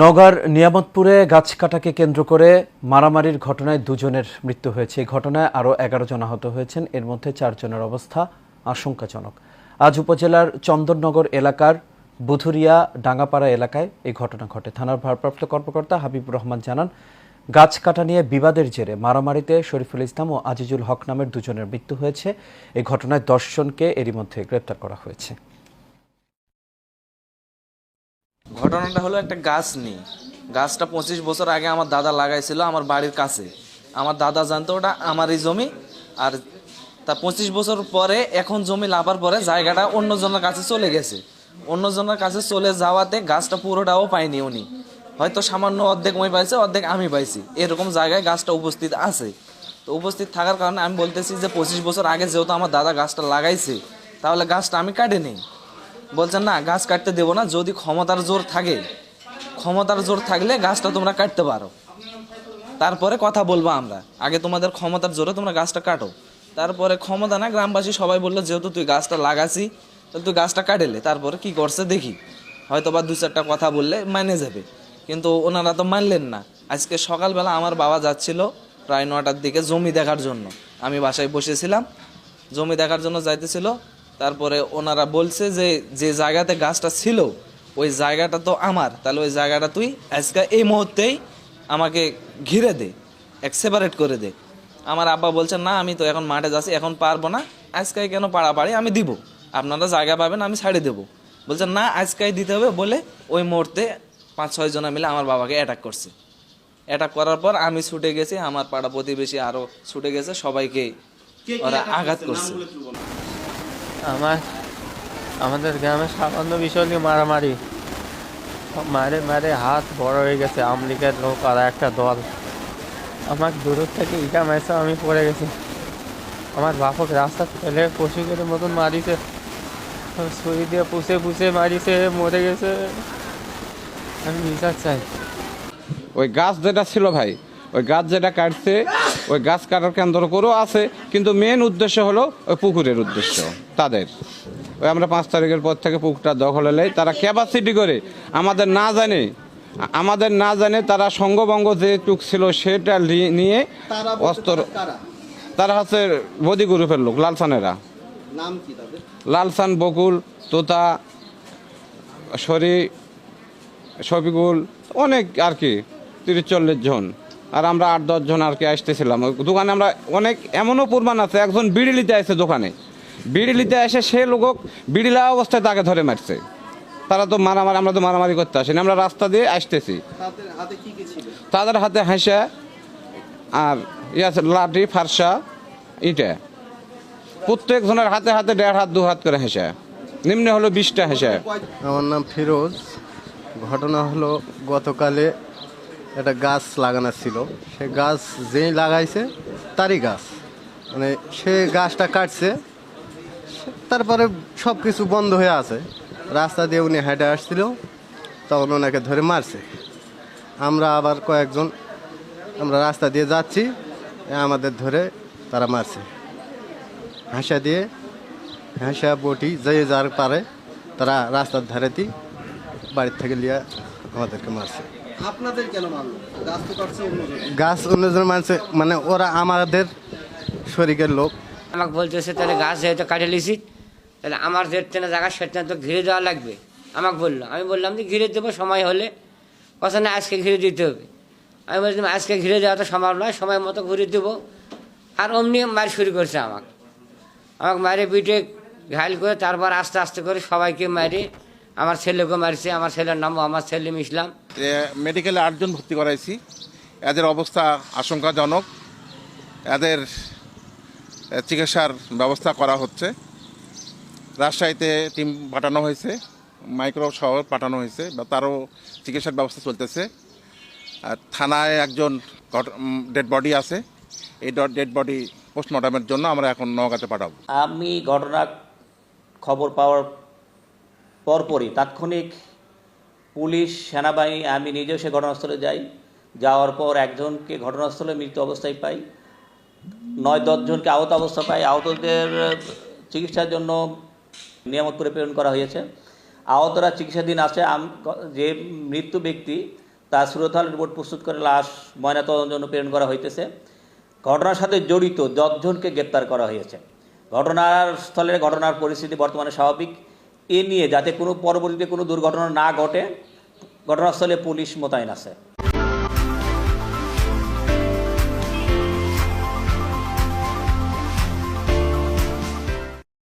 নওগাঁর নিয়ামতপুরে গাছ কাটাকে কেন্দ্র করে মারামারির ঘটনায় দুজনের মৃত্যু হয়েছে। এই ঘটনায় আরও এগারো জন আহত হয়েছেন। এর মধ্যে চারজনের অবস্থা আশঙ্কাজনক। আজ উপজেলার চন্দননগর এলাকার বুধুরিয়া ডাঙ্গাপাড়া এলাকায় এই ঘটনা ঘটে। থানার ভারপ্রাপ্ত কর্মকর্তা হাবিবুর রহমান জানান, গাছ কাটা নিয়ে বিবাদের জেরে মারামারিতে শরীফুল ইসলাম ও আজিজুল হক নামের দুজনের মৃত্যু হয়েছে। এই ঘটনায় দশজনকে এরই মধ্যে গ্রেপ্তার করা হয়েছে। ঘটনাটা হলো একটা গাছ নিয়ে গাছটা পঁচিশ বছর আগে আমার দাদা লাগাইছিল আমার বাড়ির কাছে। আমার দাদা জানতো ওটা আমারই জমি আর তা পঁচিশ বছর পরে এখন জমি লাভার পরে জায়গাটা অন্যজনের কাছে চলে গেছে। অন্যজনের কাছে চলে যাওয়াতে গাছটা পুরোটাও পাইনি উনি। হয়তো সামান্য অর্ধেক মই পাইছে, অর্ধেক আমি পাইছি। এরকম জায়গায় গাছটা উপস্থিত আছে। তো উপস্থিত থাকার কারণে আমি বলতেছি যে পঁচিশ বছর আগে যেহেতু আমার দাদা গাছটা লাগাইছে, তাহলে গাছটা আমি কাটে নেই। বলছেন, না, গাছ কাটতে দেবো না, যদি ক্ষমতার জোর থাকে। ক্ষমতার জোর থাকলে গাছটা তোমরা কাটতে পারো। তারপরে কথা বলব আমরা। আগে তোমাদের ক্ষমতার জোরে তোমরা গাছটা কাটো। তারপরে ক্ষমতা না, গ্রামবাসী সবাই বলল, যেহেতু তুই গাছটা লাগাছি তাহলে তুই গাছটা কাটেলে। তারপরে কি করছে দেখি। হয়তো বা দু চারটা কথা বললে মানে যাবে। কিন্তু ওনারা তো মানলেন না। আজকে সকালবেলা আমার বাবা যাচ্ছিল প্রায় নটার দিকে জমি দেখার জন্য। আমি বাসায় বসেছিলাম। জমি দেখার জন্য যাইতেছিল। তারপরে ওনারা বলছে যে যে জায়গাতে গাছটা ছিল ওই জায়গাটা তো আমার। তাহলে ওই জায়গাটা তুই আজকে এই মুহূর্তেই আমাকে ঘিরে দে এক সেপারেট করে দে। আমার আব্বা বলছেন না আমি তো এখন মাঠে যাচ্ছি এখন পারব না। আজকে কেন পাড়াপাড়ি আমি দিব? আপনারা জায়গা পাবেন আমি ছাড়ে দেবো। বলছেন না আজকেই দিতে হবে। বলে ওই মুহূর্তে পাঁচ ছয় জনা মিলে আমার বাবাকে অ্যাটাক করছে। অ্যাটাক করার পর আমি ছুটে গেছি আমার পাড়া প্রতিবেশী আরও ছুটে গেছে সবাইকে ওরা আঘাত করছে? আমার, আমাদের গ্রামে সামান্য বিষয় নিয়ে মারামারি। মারে মারে হাত বড় হয়ে গেছে আমলিকের লোক আর একটা দল। আমাকে দূর থেকে ইটা মেসে আমি পড়ে গেছি। আমার বাপক রাস্তা ফেলে পশুকের মতন মারিছে। সুই দিয়ে পুষে পুষে মারিছে, মরে গেছে। আমি বিচার চাই। ওই গাছ যেটা ছিল ভাই ওই গাছ যেটা কাটছে ওই গাছ কাটার কেন্দ্র করেও আছে কিন্তু মেন উদ্দেশ্য হলো ওই পুকুরের উদ্দেশ্য তাদের। ওই আমরা পাঁচ তারিখের পর থেকে পুকুরটা দখলে নেই তারা ক্যাপাসিটি করে আমাদের না জানে আমাদের না জানে তারা সঙ্গবঙ্গ যে টুক ছিল সেটা নিয়ে অস্ত্র তারা হচ্ছে বদি গ্রুপের লোক লালসানেরা। লালসান বকুল তোতা শরী শফিকুল অনেক আর কি তিরিশ চল্লিশ জন। আর আমরা আট দশ জন আর কি আসতেছিলাম। ওই দোকানে আমরা অনেক এমনও প্রমাণ আছে একজন বিড়ি নিতে আসছে দোকানে। বিড়ি নিতে এসে সে লোক বিড়িলা অবস্থায় তাকে ধরে মারছে। তারা তো মারামারি আমরা তো মারামারি করতে আসিনি আমরা রাস্তা দিয়ে আসতেছি। তাদের হাতে কি কি ছিল? তাদের হাতে হাসা আর ইয়া আছে লাঠি ফারসা ইটা। প্রত্যেক জনের হাতে হাতে দেড় হাত দু হাত করে হেসা। নিম্নে হলো বিশটা হেসা। আমার নাম ফিরোজ। ঘটনা হলো গতকালে একটা গাছ লাগানো ছিল। সে গাছ যেই লাগাইছে, তারই গাছ। মানে সে গাছটা কাটছে তারপরে সব কিছু বন্ধ হয়ে আছে। রাস্তা দিয়ে উনি হেঁটে আসছিল, তখন ওনাকে ধরে মারছে। আমরা আবার কয়েকজন, আমরা রাস্তা দিয়ে যাচ্ছি, আমাদের ধরে তারা মারছে। হাসা দিয়ে, হাসা বটি যে যার পারে তারা রাস্তার ধারেতেই বাড়ির থেকে লিয়ে আমাদেরকে মারছে। আপনাদের কেন মারলো? গাছ তো কাটছে অন্যজন গাছ অন্যজন মানছে মানে ওরা আমাদের শরিকের লোক। আমাকে বলতেছে তাহলে গাছ যেহেতু কাটে লিছি তাহলে আমার যে ট্রেনে জায়গা সেটা তো ঘিরে দেওয়া লাগবে। আমাকে বলল আমি বললাম যে ঘিরে দেবো সময় হলে। কথা না আজকে ঘিরে দিতে হবে। আমি বলছিলাম আজকে ঘিরে দেওয়া তো সম্ভব নয় সময় মতো ঘুরে দেবো। আর অমনি মার শুরু করছে আমাকে। আমাকে মারে পিঠে ঘাইল করে তারপর আস্তে আস্তে করে সবাইকে মারি আমার ছেলেকে মারছে আমার ছেলের নাম আমার ছেলে ইসলাম। মেডিকেলে আটজন ভর্তি করাইছি। এদের অবস্থা আশঙ্কাজনক। এদের চিকিৎসার ব্যবস্থা করা হচ্ছে। রাজশাহীতে টিম পাঠানো হয়েছে মাইক্রো শহর পাঠানো হয়েছে বা তারও চিকিৎসার ব্যবস্থা চলতেছে। আর থানায় একজন ডেড বডি আছে। এই ডেড বডি পোস্টমর্টমের জন্য আমরা এখন নওগাঁতে পাঠাবো। আমি ঘটনা খবর পাওয়ার পরপরই তাৎক্ষণিক পুলিশ, সেনাবাহিনী, আমি নিজেও সে ঘটনাস্থলে যাই। যাওয়ার পর একজনকে ঘটনাস্থলে মৃত অবস্থায় পাই। নয় দশজনকে আহত অবস্থা পাই। আহতদের চিকিৎসার জন্য নিয়ামতপুরে প্রেরণ করা হয়েছে। আহতরা চিকিৎসাধীন আছে। যে মৃত্যু ব্যক্তি, তার সুরতাল রিপোর্ট প্রস্তুত করে লাশ ময়নাতদন্তের জন্য প্রেরণ করা হইতেছে। ঘটনার সাথে জড়িত দশজনকে গ্রেপ্তার করা হয়েছে। ঘটনার স্থলে ঘটনার পরিস্থিতি বর্তমানে স্বাভাবিক। এ নিয়ে যাতে কোনো পরবর্তীতে কোনো দুর্ঘটনা না ঘটে ঘটনাস্থলে পুলিশ মোতায়েন আছে।